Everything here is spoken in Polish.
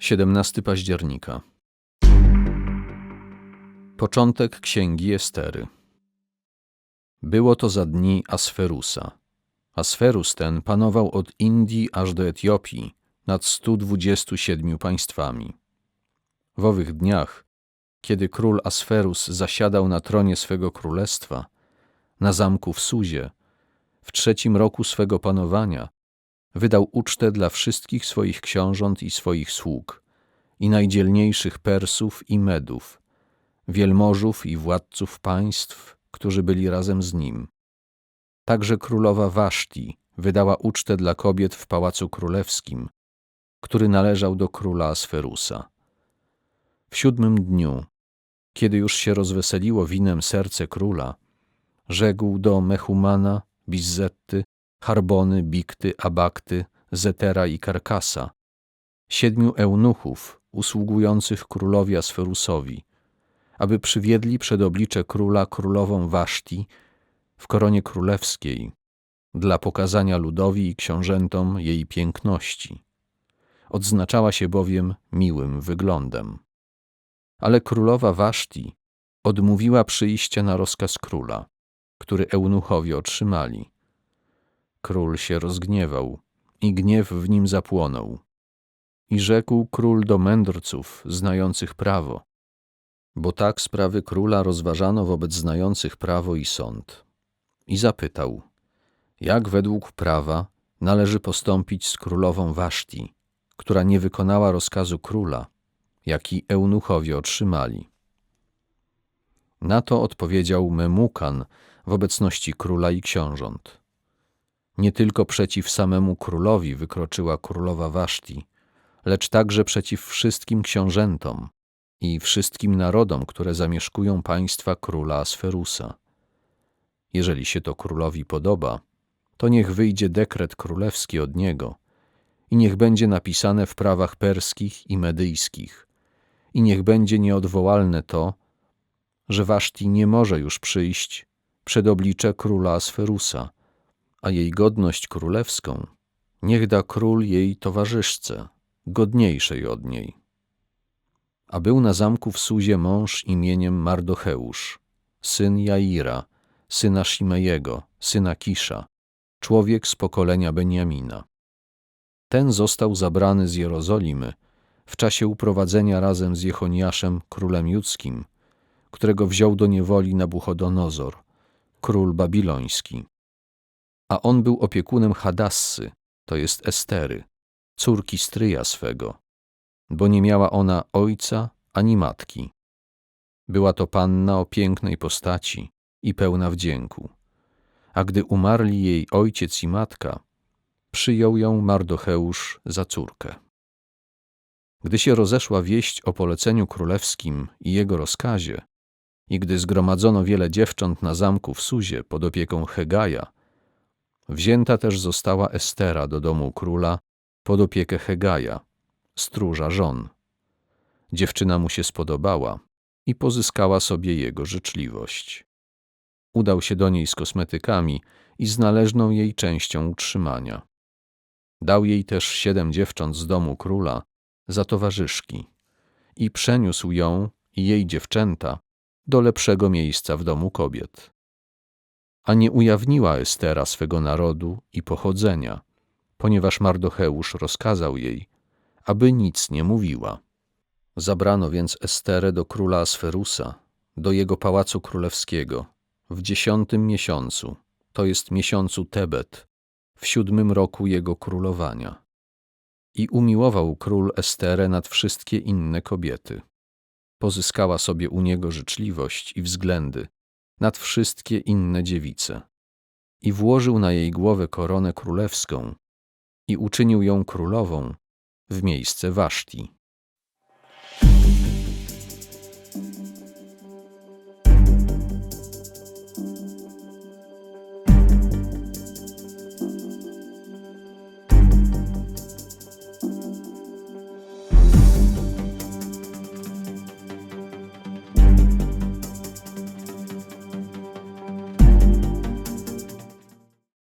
17 października. Początek księgi Estery. Było to za dni Asferusa. Asferus ten panował od Indii aż do Etiopii nad 127 państwami. W owych dniach, kiedy król Asferus zasiadał na tronie swego królestwa, na zamku w Suzie, w trzecim roku swego panowania, wydał ucztę dla wszystkich swoich książąt i swoich sług, i najdzielniejszych Persów i Medów, wielmożów i władców państw, którzy byli razem z nim. Także królowa Waszti wydała ucztę dla kobiet w Pałacu Królewskim, który należał do króla Asferusa. W siódmym dniu, kiedy już się rozweseliło winem serce króla, rzekł do Mechumana, Bizzetty, Harbony, Bikty, Abakty, Zetera i Karkasa, siedmiu eunuchów usługujących królowi Asferusowi, aby przywiedli przed oblicze króla królową Waszti w koronie królewskiej dla pokazania ludowi i książętom jej piękności. Odznaczała się bowiem miłym wyglądem. Ale królowa Waszti odmówiła przyjścia na rozkaz króla, który eunuchowie otrzymali. Król się rozgniewał i gniew w nim zapłonął. I rzekł król do mędrców znających prawo, bo tak sprawy króla rozważano wobec znających prawo i sąd. I zapytał, jak według prawa należy postąpić z królową Waszti, która nie wykonała rozkazu króla, jaki eunuchowie otrzymali. Na to odpowiedział Memukan w obecności króla i książąt. Nie tylko przeciw samemu królowi wykroczyła królowa Waszti, lecz także przeciw wszystkim książętom i wszystkim narodom, które zamieszkują państwa króla Asferusa. Jeżeli się to królowi podoba, to niech wyjdzie dekret królewski od niego i niech będzie napisane w prawach perskich i medyjskich i niech będzie nieodwołalne to, że Waszti nie może już przyjść przed oblicze króla Asferusa, a jej godność królewską niech da król jej towarzyszce, godniejszej od niej. A był na zamku w Suzie mąż imieniem Mardocheusz, syn Jaira, syna Shimejego, syna Kisza, człowiek z pokolenia Beniamina. Ten został zabrany z Jerozolimy w czasie uprowadzenia razem z Jechoniaszem, królem judzkim, którego wziął do niewoli Nabuchodonozor, król babiloński. A on był opiekunem Hadassy, to jest Estery, córki stryja swego, bo nie miała ona ojca ani matki. Była to panna o pięknej postaci i pełna wdzięku. A gdy umarli jej ojciec i matka, przyjął ją Mardocheusz za córkę. Gdy się rozeszła wieść o poleceniu królewskim i jego rozkazie, i gdy zgromadzono wiele dziewcząt na zamku w Suzie pod opieką Hegaja, wzięta też została Estera do domu króla pod opiekę Hegaja, stróża żon. Dziewczyna mu się spodobała i pozyskała sobie jego życzliwość. Udał się do niej z kosmetykami i z należną jej częścią utrzymania. Dał jej też siedem dziewcząt z domu króla za towarzyszki i przeniósł ją i jej dziewczęta do lepszego miejsca w domu kobiet. A nie ujawniła Estera swego narodu i pochodzenia, ponieważ Mardocheusz rozkazał jej, aby nic nie mówiła. Zabrano więc Esterę do króla Asferusa, do jego pałacu królewskiego, w dziesiątym miesiącu, to jest miesiącu Tebet, w siódmym roku jego królowania. I umiłował król Esterę nad wszystkie inne kobiety. Pozyskała sobie u niego życzliwość i względy nad wszystkie inne dziewice. I włożył na jej głowę koronę królewską i uczynił ją królową w miejsce Waszti.